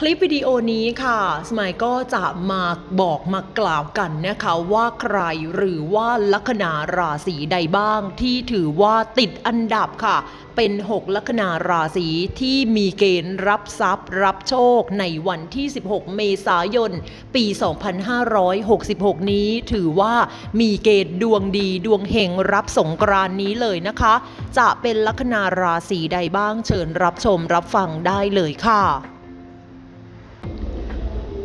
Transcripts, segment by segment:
คลิปวิดีโอนี้ค่ะ สมัยก็จะมาบอกมากล่าวกันนะคะ ว่าใครหรือว่าลัคนาราศีใดบ้างที่ถือว่าติดอันดับค่ะ เป็น 6 ลัคนาราศีที่มีเกณฑ์รับทรัพย์ รับโชคในวันที่ 16 เมษายน ปี 2566 นี้ถือว่ามีเกณฑ์ดวงดีดวงเฮงรับสงกรานนี้เลยนะคะ จะเป็นลัคนาราศีใดบ้างเชิญรับชมรับฟังได้เลยค่ะ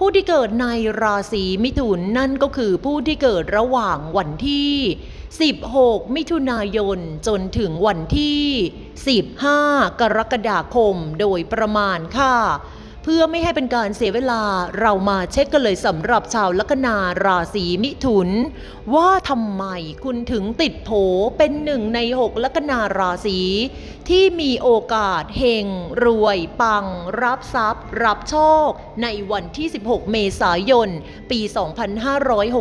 ผู้ที่เกิดในราศีมิถุนนั่นก็คือผู้ที่เกิดระหว่างวันที่ 16 มิถุนายนจนถึงวันที่ 15 กรกฎาคมโดยประมาณค่ะ เพื่อไม่ให้เป็นการเสียเวลาเรามาเช็คกันเลยสำหรับชาวลัคนาราศีมิถุน ว่าทำไมคุณถึงติดโผเป็นหนึ่งใน 6 ลัคนาราศี ที่มีโอกาสเฮงรวยปัง รับทรัพย์ รับโชค ในวันที่ 16 เมษายน ปี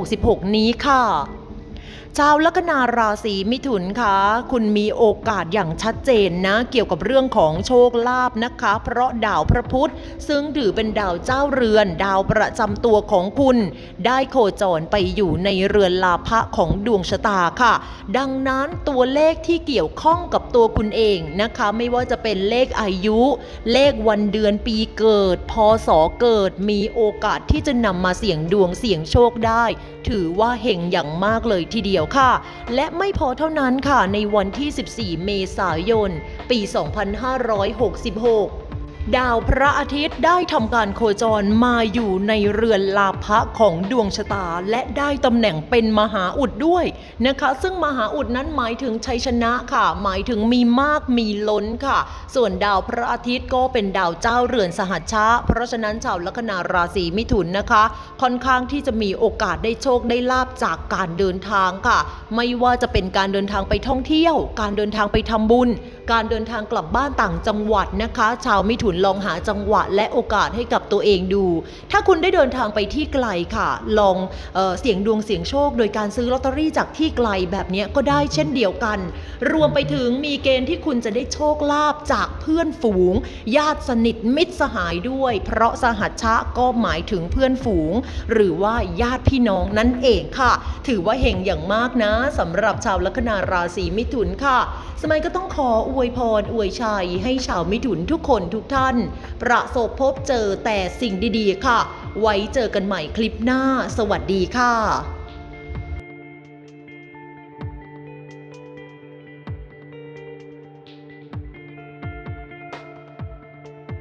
2566 นี้ค่ะ ชาวลัคนาราศีมิถุนคะคุณมีโอกาสอย่างชัดเจนนะ เกี่ยวกับเรื่องของโชคลาภนะคะ เพราะดาวพระพุธ ซึ่งถือเป็นดาวเจ้าเรือน ดาวประจำตัวของคุณ ได้โคจรไปอยู่ในเรือนลาภะของดวงชะตาค่ะ ดังนั้นตัวเลขที่เกี่ยวข้องกับตัวคุณเองนะคะ ไม่ว่าจะเป็นเลขอายุ เลขวันเดือนปีเกิด พศเกิด มีโอกาสที่จะนำมาเสี่ยงดวงเสี่ยงโชคได้ ถือว่าเฮงอย่างมากเลยทีเดียวค่ะ และไม่พอเท่านั้นค่ะในวันที่ 14 เมษายน ปี 2566 ดาวพระอาทิตย์ได้ทำการโคจรมาอยู่ในเรือนลาภะของดวงชะตา และได้ตำแหน่งเป็นมหาอุดด้วยนะคะ ซึ่งมหาอุดนั้นหมายถึงชัยชนะค่ะ หมายถึงมีมากมีล้นค่ะ ส่วนดาวพระอาทิตย์ก็เป็นดาวเจ้าเรือนสหัชชะ เพราะฉะนั้นชาวลัคนาราศีมิถุนนะคะ ค่อนข้างที่จะมีโอกาสได้โชคได้ลาบจากการเดินทางค่ะ ไม่ว่าจะเป็นการเดินทางไปท่องเที่ยว การเดินทางไปทำบุญ การเดินทางกลับบ้านต่างจังหวัดนะคะ ชาวมิถุนลองหาจังหวะและโอกาสให้กับตัวเองดู ถ้าคุณได้เดินทางไปที่ไกลค่ะ ลองเออเสี่ยงดวงเสี่ยงโชค โดยการซื้อลอตเตอรี่จากที่ไกลแบบนี้ก็ได้เช่นเดียวกัน รวมไปถึงมีเกณฑ์ที่คุณจะได้โชคลาภจากเพื่อนฝูง ญาติสนิทมิตรสหายด้วย เพราะสหัชชะก็หมายถึงเพื่อนฝูง หรือว่าญาติพี่น้องนั่นเองค่ะ ถือว่าเฮงอย่างมากนะสำหรับชาวลัคนาราศีมิถุนค่ะ สมัยก็ต้องขออวยพรอวยชัยให้ชาวมิถุนทุกคนทุกท่านาน ประสบพบเจอแต่สิ่งดีๆค่ะ ไว้เจอกันใหม่คลิปหน้า สวัสดีค่ะ